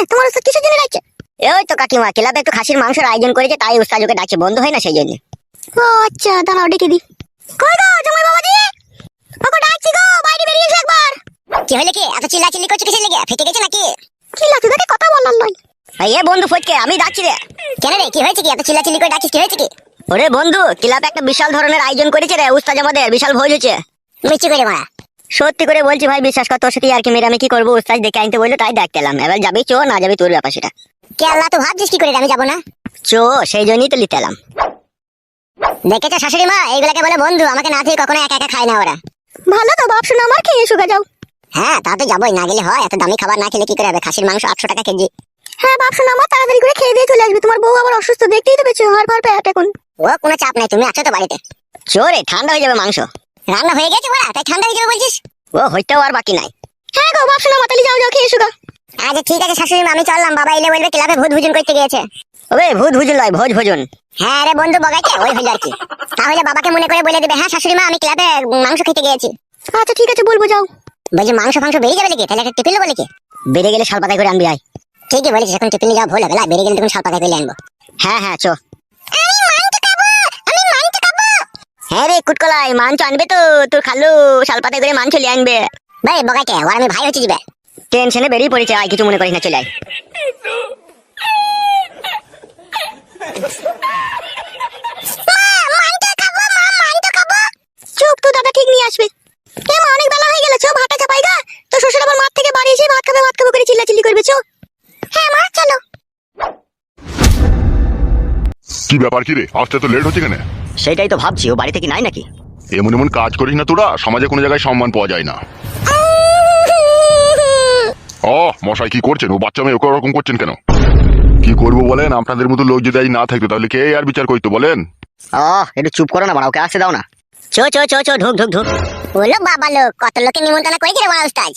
কেন তোমার ওস্তাদ কিসের জন্য ডাকছে? ওই তো কাকিমা ক্লাবে একটু খাসির মাংসের আয়োজন করেছে তাই উস্তাদ ওকে ডাকছে বন্ধ হয় না সেই জন্য। ও আচ্ছা দাঁড়াও ডেকে দি কই গো জামাই বাবাজি? ওকে ডাকছি গো বাইরে বেরিয়ে এসো একবার। কি হলো কি? এত করছ কিসের লেগে? ফেটে গেছে নাকি? তোকে কথা বললাম নয়। এই বন্ধু ফটকে আমি ডাকছি রে। কেন রে কি হয়েছে কি? এত করে ডাকছিস কি হয়েছে কি? ওরে বন্ধু ক্লাবে একটা বিশাল ধরনের আয়োজন করেছে রে উস্তাদ আমাদের বিশাল ভোজ হচ্ছে মিচি করে মারা। সত্যি করে বলছি ভাই বিশ্বাস কর তোর সাথে আর কি মেরে আমি কি করব? উস্তাদ দেখে আনতে বলল তাই দেখতে এলাম এবার যাবি চো না যাবি তোর ব্যাপার সেটা। কে আল্লাহ তো ভাবছিস কি করে আমি যাব না? চো সেই জন্যই তো লিতে এলাম। দেখেছ শাশুড়ি মা? এইগুলাকে বলে বন্ধু আমাকে না দিয়ে কখনো একা একা খায় না ওরা। ভালো তো বাপ শোনা আমার খেয়ে শুকা যাও? হ্যাঁ তা তো যাবোই না গেলে হয় এত দামি খাবার না খেলে কি করে হবে? খাসির মাংস আটশো টাকা কেজি। হ্যাঁ বাপ শোনা আমার তাড়াতাড়ি করে খেয়ে দিয়ে চলে আসবে। তোমার বউ আবার অসুস্থ দেখতেই তো পেয়েছ আর ভার পেট এখন। ও কোনো চাপ নাই তুমি আছো তো বাড়িতে। চোরে ঠান্ডা হয়ে যাবে মাংস। রান্না হয়ে গেছে ওরা তাই ঠান্ডা হয়ে যাবে বলছিস? ও হইতেও আর বাকি নাই। হ্যাঁ গো বাপ শোনা মাতালি যাও যাও খেয়ে শুকা আচ্ছা ঠিক আছে শাশুড়ি আমি চললাম। বাবা এলে বলবে ক্লাবে ভূত ভোজন করতে গিয়েছে। ওবে ভূত ভোজন নয় ভোজ ভোজন। হ্যাঁ রে বন্ধু বগাইছে ওই হইল আর কি। তাহলে বাবাকে মনে করে বলে দেবে হ্যাঁ শাশুড়ি মা আমি ক্লাবে মাংস খেতে গিয়েছি। আচ্ছা ঠিক আছে বলব যাও। বলছি মাংস ফাংস বেড়ে যাবে নাকি? তাহলে একটা টিফিন বলে কি বেড়ে গেলে শাল পাতায় করে আনবি আয়। ঠিকই বলেছিস এখন টিফিনে যাওয়া ভুল হবে বেড়ে গেলে তখন শাল পাতায় করে আনব। হ্যাঁ হ্যাঁ চো। হ্যাঁ রে কুটকলাই মাংস আনবে তো তোর খালু শাল পাতায় করে মাংস লিয়ে আনবে। ভাই বগাইকে ওর আমি ভাই হচ্ছে দিবে টেনশনে বেরিয়ে পড়েছে আয় কিছু মনে করিস না চলে আয়। চুপ তো দাদা ঠিক নিয়ে আসবে। এ মা অনেক বেলা হয়ে গেল চো ভাতটা চাপাই গা। তো শ্বশুর আবার মাঠ থেকে বাড়ি এসে ভাত খাবে ভাত খাবে করে চিল্লা চিল্লি করবে চো হ্যাঁ মা চলো। কি ব্যাপার কি রে? আসতে তো লেট হচ্ছে কেন? সেটাই তো ভাবছি ও বাড়ি থেকে নাই নাকি? এমন এমন কাজ করিস না তোরা সমাজে কোনো জায়গায় সম্মান পাওয়া যায় না। ও মশাই কি করছেন? ও বাচ্চা মেয়ে ওকে ওরকম করছেন কেন? কি করব বলেন? আপনাদের মতো লোক যদি আজ না থাকতো তাহলে কে আর বিচার করতো বলেন? ও একটু চুপ করো না বাড়া ওকে আসতে দাও না। চো চো চো চো ঢুক ঢুক ঢুক। বলো বাবা লোক কত লোকে নিমন্ত্রণ করেছে রে বড় উস্তাজ